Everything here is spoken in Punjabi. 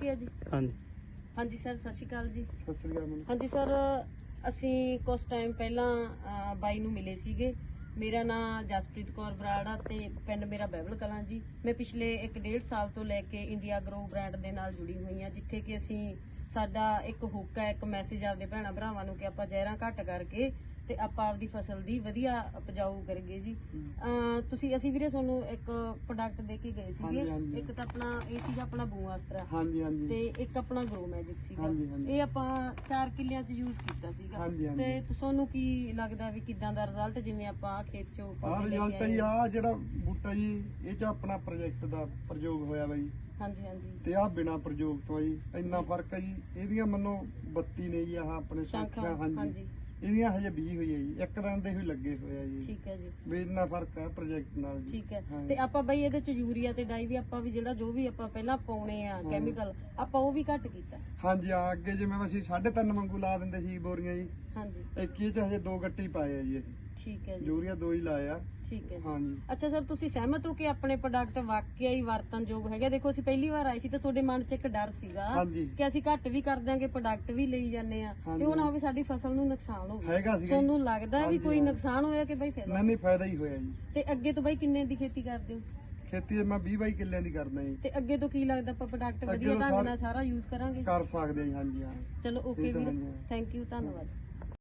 ਓਕੇ ਹੈ ਜੀ? ਹਾਂਜੀ। ਹਾਂਜੀ ਸਰ ਸਤਿ ਸ਼੍ਰੀ ਅਕਾਲ ਜੀ। ਸਤਿ ਸ੍ਰੀ ਅਕਾਲ ਮੈਮ ਹਾਂਜੀ ਸਰ ਅਸੀਂ ਕੁਝ ਟਾਈਮ ਪਹਿਲਾਂ ਬਾਈ ਨੂੰ ਮਿਲੇ ਸੀਗੇ। ਮੇਰਾ ਨਾਮ ਜਸਪ੍ਰੀਤ ਕੌਰ ਬਰਾੜਾ ਤੇ ਪਿੰਡ ਮੇਰਾ ਬਹਿਬਲ ਕਲਾਂ ਜੀ। ਮੈਂ ਪਿਛਲੇ 1.5 ਸਾਲ ਤੋਂ ਲੈ ਕੇ ਇੰਡੀਆ ਗਰੋ ਬ੍ਰਾਂਡ ਦੇ ਨਾਲ ਜੁੜੀ ਹੋਈ ਹਾਂ ਜਿੱਥੇ ਕਿ ਅਸੀਂ ਸਾਡਾ ਇੱਕ ਹੁੱਕ ਹੈ ਇੱਕ ਮੈਸੇਜ ਆਪਦੇ ਭੈਣਾਂ ਭਰਾਵਾਂ ਨੂੰ ਕਿ ਆਪਾਂ ਜ਼ਹਿਰਾਂ ਘੱਟ ਕਰਕੇ ਤੇ ਆਪਾਂ ਆਪਦੀ ਫਸਲ ਦੀ ਵਧੀਆ ਉਪਜਾਊ ਕਰੀਏ ਜੀ। ਤੁਸੀਂ ਅਸੀਂ ਵੀਰੇ ਤੁਹਾਨੂੰ ਇੱਕ ਪ੍ਰੋਡਕਟ ਦੇ ਕੇ ਗਏ ਸੀਗੇ। ਹਾਂਜੀ, ਹਾਂਜੀ। ਇੱਕ ਤਾਂ ਆਪਣਾ ਇਹ ਸੀਗਾ ਆਪਣਾ ਬੂਆਸਤਰਾ। ਹਾਂਜੀ ਹਾਂਜੀ। ਤੇ ਇੱਕ ਆਪਣਾ ਗਰੋ ਮੈਜਿਕ ਸੀਗਾ। ਹਾਂਜੀ, ਹਾਂਜੀ। ਇਹ ਆਪਾਂ 4 ਕਿੱਲਿਆਂ 'ਚ ਯੂਜ਼ ਕੀਤਾ ਸੀਗਾ। ਹਾਂਜੀ, ਹਾਂਜੀ। ਤੇ ਤੁਹਾਨੂੰ ਕੀ ਲੱਗਦਾ ਵੀ ਕਿਦਾਂ ਦਾ ਰਿਜ਼ਲਟ ਜਿਵੇਂ ਆਪਾਂ ਖੇਤ 'ਚੋਂ ਲੈ ਰਿਜ਼ਲਟ ਹੀ ਆ ਜਿਹੜਾ ਬੂਟਾ ਜੀ ਇਹ ਚ ਆਪਣਾ ਪ੍ਰੋਜੈਕਟ ਦਾ ਪ੍ਰਯੋਗ ਹੋਇਆ ਜੀ। ਹਾਂਜੀ ਹਾਂਜੀ। ਤੇ ਆ ਬਿਨਾ ਪ੍ਰਯੋਗ ਤੋਂ ਆ ਜੀ ਇੰਨਾ ਫ਼ਰਕ ਹੈ ਜੀ। ਇਹਦੀਆਂ ਮੰਨੋ 32 ਨੇ ਜੀ ਆਹ ਆਪਣੇ ਸ਼ਾਖਾਂ, ਹਾਂਜੀ। ਇਹਦੀਆਂ ਹਜੇ 20 ਹੋਈ ਹੈ ਜੀ ਇੱਕ ਦਿਨ ਦੇ ਹੀ ਲੱਗੇ ਹੋਏ ਆ ਜੀ। ਠੀਕ ਹੈ ਜੀ। ਵੀ ਇੰਨਾ ਫ਼ਰਕ ਹੈ ਪ੍ਰੋਜੈਕਟ ਨਾਲ ਜੀ। ਠੀਕ ਹੈ। ਹਾਂ। ਤੇ ਆਪਾਂ ਬਈ ਇਹਦੇ 'ਚ ਯੂਰੀਆ ਤੇ ਡਾਈ ਵੀ ਆਪਾਂ ਵੀ ਜਿਹੜਾ ਜੋ ਵੀ ਆਪਾਂ ਪਹਿਲਾਂ ਪਾਉਣੇ ਆ ਕੈਮੀਕਲ ਆਪਾਂ ਉਹ ਵੀ ਘੱਟ ਕੀਤਾ। ਹਾਂਜੀ ਆ ਅੱਗੇ ਜਿਵੇਂ ਅਸੀਂ 3.5 ਵਾਂਗੂ ਲਾ ਦਿੰਦੇ ਸੀ ਬੋਰੀਆਂ ਜੀ। ਹਾਂਜੀ। ਇੱਕ ਇਹ ਚ ਹਜੇ ਦੋ ਗੱਟੀ ਪਾਏ ਆ ਜੀ ਇਹ। ਠੀਕ ਹੈ ਜੀ। ਯੂਰੀਆ ਦੋ ਹੀ ਲਾਏ ਆ। ਠੀਕ ਹੈ ਜੀ। ਹਾਂਜੀ। ਅੱਛਾ ਸਰ ਤੁਸੀਂ ਸਹਿਮਤ ਹੋ ਕਿ ਆਪਣੇ ਪ੍ਰੋਡਕਟ ਵਾਕਿਆ ਹੀ ਵਰਤਨਯੋਗ ਹੈਗੇ? ਦੇਖੋ ਅਸੀਂ ਪਹਿਲੀ ਵਾਰ ਆਏ ਸੀ ਤੇ ਤੁਹਾਡੇ ਮਨ 'ਚ ਇੱਕ ਡਰ ਸੀਗਾ ਹਾਂਜੀ। ਕਿ ਅਸੀਂ ਘੱਟ ਵੀ ਕਰ ਦਿਆਂਗੇ ਪ੍ਰੋਡਕਟ ਵੀ ਲਈ ਜਾਂਦੇ ਆ। ਤੇ ਉਹ ਨਾ ਹੋਵੇ ਸਾਡੀ ਫਸਲ ਨੂੰ ਨੁਕਸਾਨ ਹੋਵੇ ਹੈਗਾ ਸੀਗਾ ਜੀ। ਤੁਹਾਨੂੰ ਲੱਗਦਾ ਵੀ ਕੋਈ। ਨੁਕਸਾਨ ਹੋਇਆ ਕਿ ਬਈ ਫਾਇਦਾ? ਨਹੀਂ ਨਹੀਂ ਫਾਇਦਾ ਹੀ ਹੋਇਆ ਜੀ। ਤੇ ਅੱਗੇ ਤੋਂ ਬਈ ਕਿੰਨੇ ਦੀ ਖੇਤੀ ਕਰਦੇ ਹੋ? ਖੇਤੀ ਮੈਂ 20 ਬਾਈ ਕਿੱਲਿਆਂ ਦੀ ਕਰਦਾ ਜੀ। ਤੇ ਅੱਗੇ ਤੋਂ ਕੀ ਲੱਗਦਾ ਆਪਾਂ ਪ੍ਰੋਡਕਟ ਵਧੀਆ ਤੋਂ ਢੰਗ ਨਾਲ ਸਾਰਾ ਯੂਜ਼ ਕਰਾਂਗੇ? ਕਰ ਸਕਦੇ ਆ ਜੀ ਹਾਂਜੀ ਹਾਂ। ਚਲੋ ਓਕੇ ਇਹ ਵੀਰ। ਹਾਂਜੀ। ਥੈਂਕ ਯੂ ਧੰਨਵਾਦ।